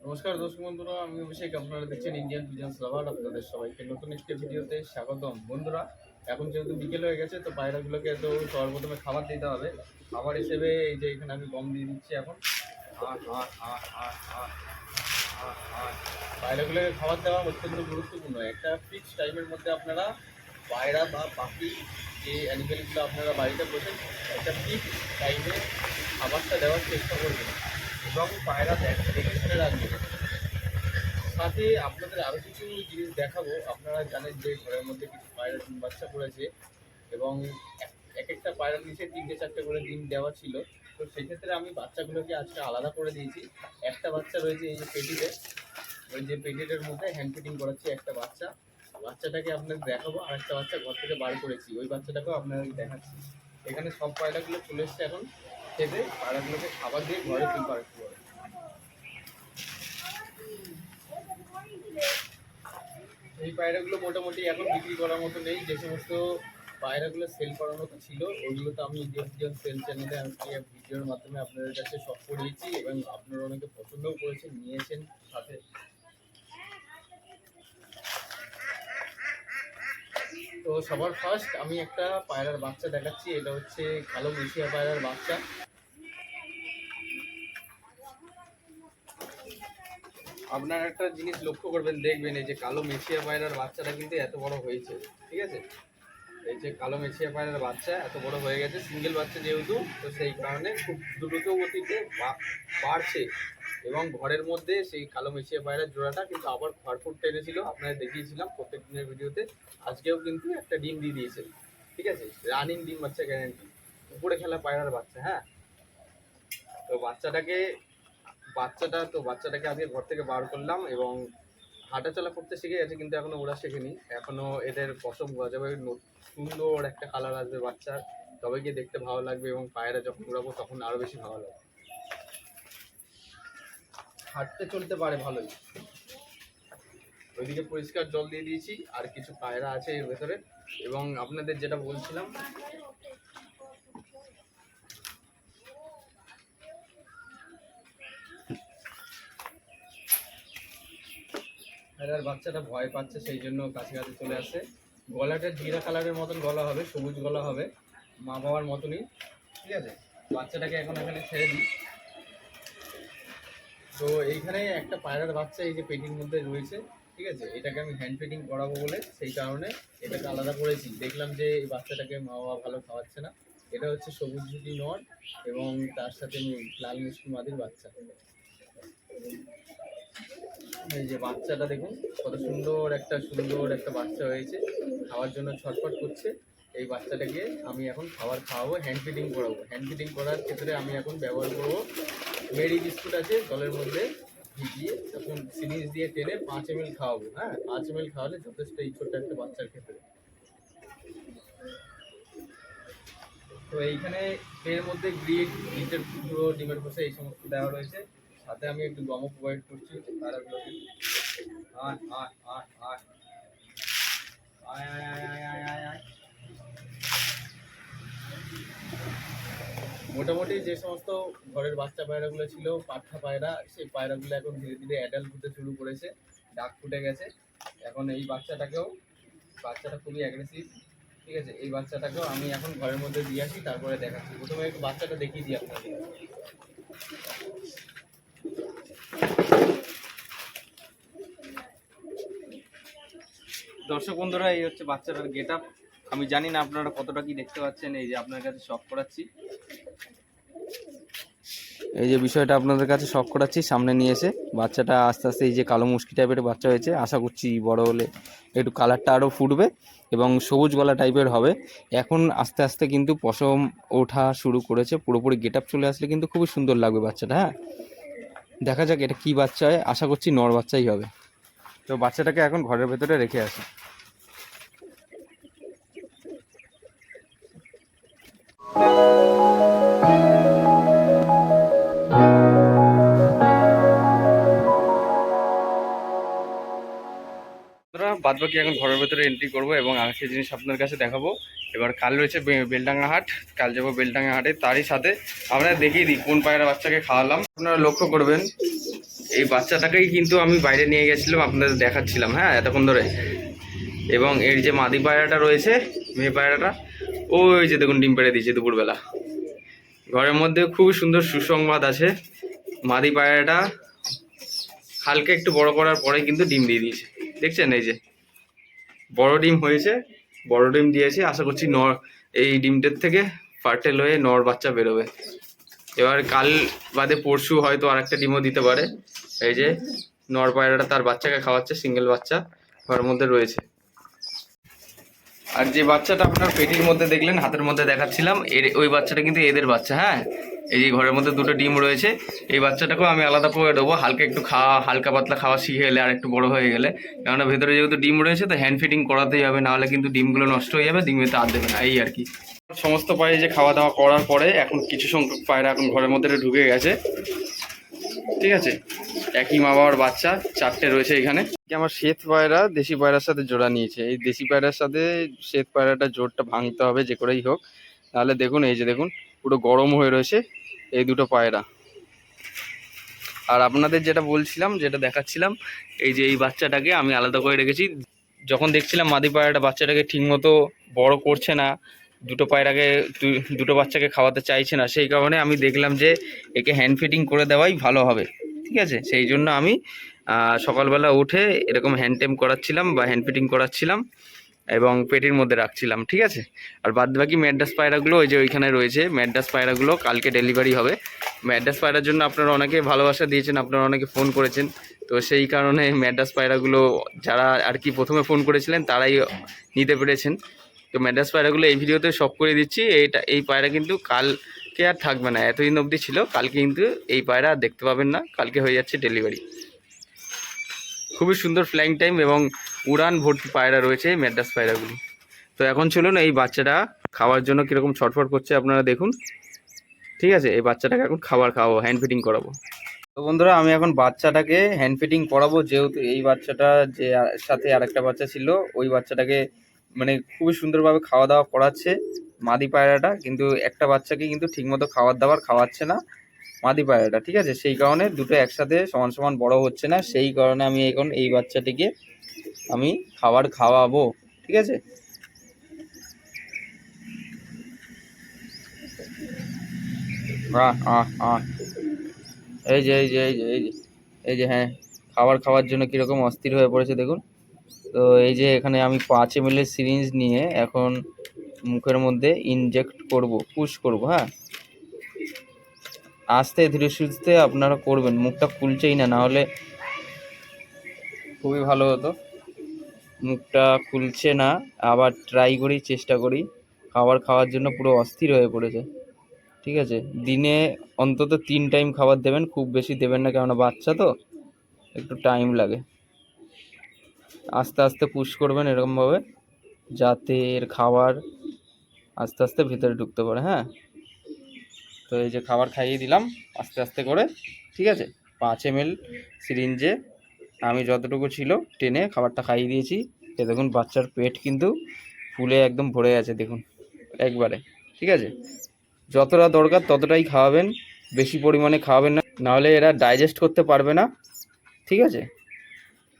নমস্কার দর্শক বন্ধুরা, আমি অভিষেক, আপনারা দেখছেন ইন্ডিয়ান বিজনেস লাভার আপনাদের সবাইকে নতুন একটি ভিডিওতে স্বাগতম। বন্ধুরা, এখন যেহেতু বিকেল হয়ে গেছে, তো পায়রাগুলোকে তো সর্বপ্রথমে খাবার দিতে হবে। খাবার হিসেবে এই যে এখানে আমি গম দিয়ে দিচ্ছি এখন। পায়রাগুলোকে খাবার দেওয়া অত্যন্ত গুরুত্বপূর্ণ। একটা ফিক্স টাইমের মধ্যে আপনারা পায়রা বা পাখি, যে অ্যানিমেলগুলো আপনারা বাড়িতে বসেন একটা ফিক্স টাইমে খাবারটা দেওয়ার চেষ্টা করবেন। এবং পায়রা দেখ- শুনে রাখবেন সাথে আপনাদের আরও কিছু জিনিস দেখাবো। আপনারা জানেন যে ঘরের মধ্যে কিছু পায়রা ডিম বাচ্চা করেছে এবং এক- এক একটা পায়রার নিচে তিনটে, চারটে করে ডিম দেওয়া ছিল। তো সেক্ষেত্রে আমি বাচ্চাগুলোকে আজকে আলাদা করে দিয়েছি। একটা বাচ্চা রয়েছে এই যে পেটিতে। ওই যে পেটিটের মধ্যে হ্যান্ড ফিটিং করাচ্ছি একটা বাচ্চা। বাচ্চাটাকে আপনাদের দেখাবো আর একটা বাচ্চা ঘর থেকে বার করেছি। ওই বাচ্চাটাকেও আপনাদের দেখাচ্ছি। এখানে সব পায়রাগুলো চলে এসছে এখন। খেতে, পায়রাগুলোকে খাবার দিয়ে ঘরে তুলতে পারে এই পায়রাগুলো মোটামুটি এখন বিক্রি করার মতো নেই, যে সমস্ত পায়রাগুলো সেল করার মতো ছিল ওইগুলো তো আমি ইন্ডিয়ান সেল চ্যানেলে আমি ভিডিওর মাধ্যমে আপনাদের কাছে সব করিয়েছি এবং আপনারা অনেকে পছন্দও করেছেন, নিয়েছেন সাথে। তো সবার ফার্স্ট আমি একটা পায়রার বাচ্চা দেখাচ্ছি, এটা হচ্ছে কালো মেশিয়া পায়রার বাচ্চা। আপনারা একটা জিনিস লক্ষ্য করবেন, দেখবেন এই যে কালো মেশিয়া পায়রার বাচ্চাটা কিন্তু এত বড় হয়েছে, ঠিক আছে? এই যে কালো মেশিয়া পায়রার বাচ্চা এত বড় হয়ে গেছে সিঙ্গেল বাচ্চা যেহেতু, তো সেই কারণে খুব দ্রুত গতিতে বাড়ছে। এবং ঘরের মধ্যে সেই কালো মেশিয়া পায়রার জোড়াটা কিন্তু আবার খড়ফুট টেনেছিল আপনারা দেখিয়েছিলাম প্রত্যেক দিনের ভিডিওতে। আজকেও কিন্তু একটা ডিম দিয়ে দিয়েছে, ঠিক আছে? রানিং ডিম বাচ্চা গ্যারান্টি উপরে খেলা পায়রার বাচ্চা হ্যাঁ? তো বাচ্চাটাকে বাচ্চাটা তো বাচ্চাটাকে আজকে ঘর থেকে বার করলাম এবং হাঁটাচলা করতে শিখে গেছে, কিন্তু এখনও ওরা শেখেনি। এখনও এদের পশম গজাবে সুন্দর একটা কালার আসবে বাচ্চার তবে গিয়ে দেখতে ভালো লাগবে এবং পায়রা যখন উড়াবো তখন আরও বেশি ভালো লাগবে। হাঁটতে চলতে পারে ভালোই। ওইদিকে পরিষ্কার জল দিয়ে দিয়েছি, আর কিছু পায়রা আছে এর ভেতরে। এবং আপনাদের যেটা বলছিলাম পায়রার বাচ্চাটা ভয় পাচ্ছে, সেই জন্য কাছাকাছি চলে আসে। গলাটা জিরা কালারের মতন গলা হবে, সবুজ গলা হবে, মা বাবার মতনই, ঠিক আছে? বাচ্চাটাকে এখন এখানে ছেড়ে দিই। তো এইখানে একটা পায়রার বাচ্চা এই যে পেটির মধ্যে রয়েছে, ঠিক আছে? এটাকে আমি হ্যান্ড ফিটিং করাবো বলে সেই কারণে এটাকে আলাদা করেছি। দেখলাম যে এই বাচ্চাটাকে মা বাবা ভালো খাওয়াচ্ছে না। এটা হচ্ছে সবুজ ঝুটি নর এবং তার সাথে লাল মিষ্টি মাদির বাচ্চা। এই যে বাচ্চাটা দেখুন, কত সুন্দর একটা সুন্দর একটা বাচ্চা হয়েছে। খাওয়ার জন্য ছটফট করছে। এই বাচ্চাটাকে আমি এখন খাবার খাওয়াবো হ্যান্ড ফিডিং করাবো। হ্যান্ড ফিডিং করার ক্ষেত্রে আমি এখন ব্যবহার করব মেরি বিস্কুট আছে, জলের মধ্যে ভিজিয়ে এখন সিরিজ দিয়ে টেনে পাঁচ এম খাওয়াবো হ্যাঁ? পাঁচ এম খাওয়ালে যথেষ্ট এই ছোট্ট একটা বাচ্চার ক্ষেত্রে। তো এইখানে এর মধ্যে পুরো ডিমের খোসা এই সমস্ত দেওয়া রয়েছে। সাথে আমি একটু গমও প্রোভাইড করছি তারাগুলোকে আয় আয় আয় আয়। আয় আয় আয় আয় আয় আয় মোটামুটি যে সমস্ত ঘরের বাচ্চা পায়রাগুলো ছিল, পাঠা পায়রা, সেই পায়রাগুলো এখন ধীরে ধীরে অ্যাডাল্ট হতে শুরু করেছে ডাক ফুটে গেছে। এখন এই বাচ্চাটাকেও, বাচ্চাটা খুবই অ্যাগ্রেসিভ ঠিক আছে? এই বাচ্চাটাকেও আমি এখন ঘরের মধ্যে দিয়ে আসি, তারপরে দেখাচ্ছি। প্রথমে একটু বাচ্চাটা দেখিয়ে দিই আপনাদের। দর্শক বন্ধুরা, এই হচ্ছে বাচ্চাটার গেট আপ আমি জানি না আপনারা কতটা কি দেখতে পাচ্ছেন, এই যে আপনার কাছে শখ করাচ্ছি। এই যে বিষয়টা আপনাদের কাছে শখ করাচ্ছি, সামনে নিয়ে এসে বাচ্চাটা আস্তে আস্তে এই যে কালো মুশকি টাইপের বাচ্চা হয়েছে, আশা করছি বড় হলে একটু কালারটা আরও ফুটবে এবং সবুজ গলা টাইপের হবে। এখন আস্তে আস্তে কিন্তু পশম ওঠা শুরু করেছে, পুরোপুরি গেট আপ চলে আসলে কিন্তু খুবই সুন্দর লাগবে বাচ্চাটা হ্যাঁ? দেখা যাক এটা কি বাচ্চা হয়, আশা করছি নর বাচ্চাই হবে। তো বাচ্চাটাকে এখন ঘরের ভেতরে রেখে আসি। বাদ বাকি এখন ঘরের ভেতরে এন্ট্রি করব এবং আরেকটা জিনিস আপনার কাছে দেখাবো। এবার কাল রয়েছে বেলডাঙ্গা হাট। কাল যাব বেলডাঙ্গা হাটে। তারই সাথে আমরা দেখিয়ে দিই কোন পায়রা বাচ্চাকে খাওয়ালাম। আপনারা লক্ষ্য করবেন এই বাচ্চাটাকেই কিন্তু আমি বাইরে নিয়ে গেছিলাম, আপনাদের দেখাচ্ছিলাম হ্যাঁ এতক্ষণ ধরে। এবং এর যে মাদি পায়রাটা রয়েছে, মেয়ে পায়রাটা ওই যে দেখুন ডিম পেড়ে দিয়েছে দুপুরবেলা। ঘরের মধ্যে খুবই সুন্দর সুসংবাদ আছে। মাদি পায়রাটা হালকা একটু বড় করার পরে কিন্তু ডিম দিয়ে দিয়েছে। দেখছেন এই যে, বড় ডিম হয়েছে, বড় ডিম দিয়েছে, আশা করছি নর, এই ডিমটার থেকে ফার্টেল হয়ে নর বাচ্চা বেরোবে। এবার কাল বাদে পরশু হয়তো আর একটা ডিমও দিতে পারে। এই যে নর পায়রাটা তার বাচ্চাকে খাওয়াচ্ছে, সিঙ্গেল বাচ্চা ঘরের মধ্যে রয়েছে। আর যে বাচ্চাটা আপনার পেটির মধ্যে দেখলেন, হাতের মধ্যে দেখাচ্ছিলাম, এর ওই বাচ্চাটা কিন্তু এদের বাচ্চা হ্যাঁ? এই যে ঘরের মধ্যে দুটো ডিম রয়েছে, এই বাচ্চাটাকেও আমি আলাদা করে দেবো, হালকা একটু খাওয়া, হালকা পাতলা খাওয়া শিখে গেলে আর একটু বড় হয়ে গেলে। কেননা ভেতরে যেহেতু ডিম রয়েছে, তো হ্যান্ড ফিটিং করাতেই হবে, নাহলে কিন্তু ডিমগুলো নষ্ট হয়ে যাবে ডিমেতে আর দেবে না, এই আর কি। সমস্ত পায়ে যে খাওয়া দাওয়া করার পরে এখন কিছু সংখ্যক পায়রা এখন ঘরের মধ্যে ঢুকে গেছে। ঠিক আছে? একই মা বাবার বাচ্চা, চারটে রয়েছে এখানে। আমার শ্বেত পায়রা, দেশি পায়রার সাথে জোড়া নিয়েছে। এই দেশি পায়রার সাথে শ্বেত পায়রাটা জোরটা ভাঙতে হবে, যে করেই হোক। তাহলে দেখুন, এই যে দেখুন, পুরো গরম হয়ে রয়েছে এই দুটো পায়রা। আর আপনাদের যেটা বলছিলাম, যেটা দেখাচ্ছিলাম, এই যে এই বাচ্চাটাকে আমি আলাদা করে রেখেছি। যখন দেখছিলাম মাদি পায়রাটা বাচ্চাটাকে ঠিকমতো বড় করছে না দুটো পায়রাকে দুটো বাচ্চাকে খাওয়াতে চাইছে না, সেই কারণে আমি দেখলাম যে একে হ্যান্ড ফিটিং করে দেওয়াই ভালো হবে, ঠিক আছে? সেই জন্য আমি সকালবেলা উঠে এরকম হ্যান্ড টেম করাচ্ছিলাম বা হ্যান্ড ফিটিং করাচ্ছিলাম এবং পেটির মধ্যে রাখছিলাম, ঠিক আছে? আর বাদ বাকি ম্যাডাস পায়রাগুলো ওই যে ওইখানে রয়েছে, ম্যাড্রাস পায়রাগুলো কালকে ডেলিভারি হবে। ম্যাড্রাস পায়রার জন্য আপনারা অনেকে ভালোবাসা দিয়েছেন, আপনারা অনেকে ফোন করেছেন, তো সেই কারণে ম্যাড্রাস পায়রাগুলো যারা আর কি প্রথমে ফোন করেছিলেন, তারাই নিতে পেরেছেন। তো ম্যাডাস পায়রাগুলো এই ভিডিওতে সব করে দিচ্ছি। এইটা, এই পায়রা কিন্তু কালকে আর থাকবে না, এতদিন অবধি ছিল। কালকে কিন্তু এই পায়রা আর দেখতে পাবেন না। কালকে হয়ে যাচ্ছে ডেলিভারি খুবই সুন্দর ফ্লাইং টাইম এবং উড়ান ভর্তি পায়রা রয়েছে ম্যাডাস পায়রাগুলি। তো এখন চলুন এই বাচ্চাটা খাওয়ার জন্য কীরকম ছটফট করছে আপনারা দেখুন। ঠিক আছে, এই বাচ্চাটাকে এখন খাবার খাওয়াবো হ্যান্ড ফিটিং করাবো। তো বন্ধুরা, আমি এখন বাচ্চাটাকে হ্যান্ড ফিটিং করাবো, যেহেতু এই বাচ্চাটা যে সাথে আরেকটা বাচ্চা ছিল, ওই বাচ্চাটাকে মানে খুবই সুন্দরভাবে খাওয়া দাওয়া করাচ্ছে মাদি পায়রাটা, কিন্তু একটা বাচ্চাকে কিন্তু ঠিকমতো খাবার দাবার খাওয়াচ্ছে না মাদি পায়রাটা, ঠিক আছে? সেই কারণে দুটো একসাথে সমান সমান বড় হচ্ছে না, সেই কারণে আমি এখন এই বাচ্চাটিকে আমি খাবার খাওয়াবো, ঠিক আছে? এই যে এই যে এই যে এই যে এই যে হ্যাঁ খাবার খাওয়ার জন্য কীরকম অস্থির হয়ে পড়েছে দেখুন। তো এই যে এখানে আমি পাঁচ এম সিরিঞ্জ নিয়ে এখন মুখের মধ্যে ইনজেক্ট করব পুশ করব হ্যাঁ? আস্তে, ধীরে সুস্থে আপনারা করবেন, মুখটা খুলছেই না না হলে খুবই ভালো হতো। মুখটা খুলছে না, আবার ট্রাই করি, চেষ্টা করি, খাবার খাওয়ার জন্য পুরো অস্থির হয়ে পড়েছে, ঠিক আছে? দিনে অন্তত তিন টাইম খাবার দেবেন, খুব বেশি দেবেন না, কেননা বাচ্চা তো, একটু টাইম লাগে। আস্তে আস্তে পুশ করবেন এরকমভাবে, যাতে এর খাবার আস্তে আস্তে ভিতরে ঢুকতে পারে হ্যাঁ? তো এই যে খাবার খাইয়ে দিলাম, আস্তে আস্তে করে, ঠিক আছে? পাঁচ এম এল সিরিঞ্জে আমি যতটুকু ছিল টেনে খাবারটা খাইয়ে দিয়েছি। এ দেখুন, বাচ্চার পেট কিন্তু ফুলে একদম ভরে আছে, দেখুন, একবারে, ঠিক আছে? যতটা দরকার ততটাই খাওয়াবেন, বেশি পরিমাণে খাওয়াবেন না, নাহলে এরা ডাইজেস্ট করতে পারবে না, ঠিক আছে?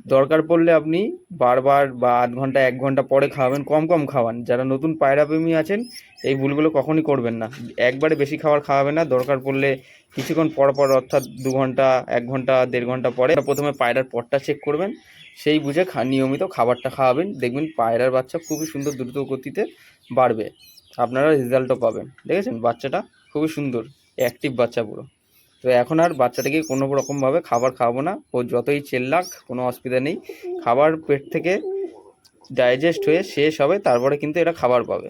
দরকার পড়লে আপনি বারবার বা আধ ঘণ্টা, এক ঘণ্টা পরে খাওয়াবেন, কম কম খাওয়ান। যারা নতুন পায়রা প্রেমী আছেন, এই ভুলগুলো কখনই করবেন না। একবারে বেশি খাবার খাওয়াবেন না। দরকার পড়লে কিছুক্ষণ পর পর, অর্থাৎ দু ঘণ্টা, এক ঘণ্টা, দেড় ঘণ্টা পরে প্রথমে পায়রার পটটা চেক করবেন। সেই বুঝে নিয়মিত খাবারটা খাওয়াবেন। দেখবেন পায়রার বাচ্চা খুবই সুন্দর দ্রুত গতিতে বাড়বে। আপনারা রেজাল্টও পাবেন। দেখেছেন? বাচ্চাটা খুবই সুন্দর অ্যাক্টিভ বাচ্চা পুরো। তো এখন আর বাচ্চাটাকে কোনো রকমভাবে খাবার খাওয়াবো না। ও যতই চেল্লাক, কোনো অসুবিধা নেই। খাবার পেট থেকে ডাইজেস্ট হয়ে শেষ হবে, তারপরে কিন্তু এটা খাবার পাবে।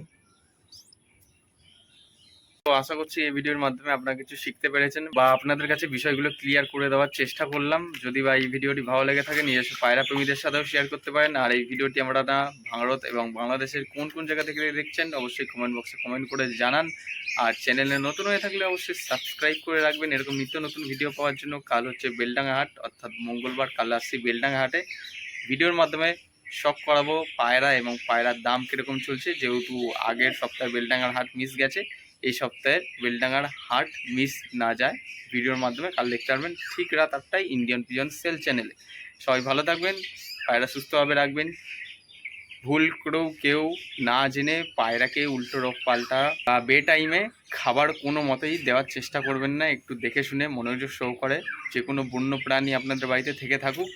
তো আশা করছি এই ভিডিওর মাধ্যমে আপনারা কিছু শিখতে পেরেছেন বা আপনাদের কাছে বিষয়গুলো ক্লিয়ার করে দেওয়ার চেষ্টা করলাম। যদি বা এই ভিডিওটি ভালো লেগে থাকে, নিজস্ব পায়রা প্রেমীদের সাথেও শেয়ার করতে পারেন। আর এই ভিডিওটি আমরা না, ভারত এবং বাংলাদেশের কোন কোন জায়গা থেকে দেখছেন, অবশ্যই কমেন্ট বক্সে কমেন্ট করে জানান। আর চ্যানেলে নতুন হয়ে থাকলে অবশ্যই সাবস্ক্রাইব করে রাখবেন। এরকম নিত্য নতুন ভিডিও পাওয়ার জন্য কাল হচ্ছে বেলডাঙ্গা হাট, অর্থাৎ মঙ্গলবার কাল আসছি বেলডাঙ্গা হাটে। ভিডিওর মাধ্যমে শখ করাবো পায়রা এবং পায়রার দাম কীরকম চলছে, যেহেতু আগের সপ্তাহে বেলডাঙ্গার হাট মিস গেছে। এই সপ্তাহের বেলডাঙ্গার হাট মিস না যায়। ভিডিওর মাধ্যমে কাল দেখতে পারবেন ঠিক রাত আটটায় ইন্ডিয়ান পিজন সেল চ্যানেলে সবাই ভালো থাকবেন, পায়রা সুস্থভাবে রাখবেন। ভুল করেও কেউ না জেনে পায়রাকে উল্টো রোগ পাল্টা বা বে টাইমে খাবার কোনো মতেই দেওয়ার চেষ্টা করবেন না। একটু দেখে শুনে মনোযোগ শো করে যে কোনো বন্য প্রাণী আপনাদের বাড়িতে থেকে থাকুক,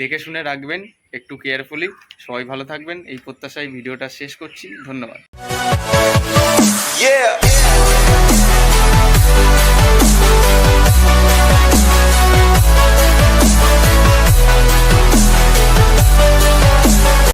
দেখে শুনে রাখবেন, একটু কেয়ারফুলি সবাই ভালো থাকবেন, এই প্রত্যাশায় ভিডিওটা শেষ করছি। ধন্যবাদ। Yeah.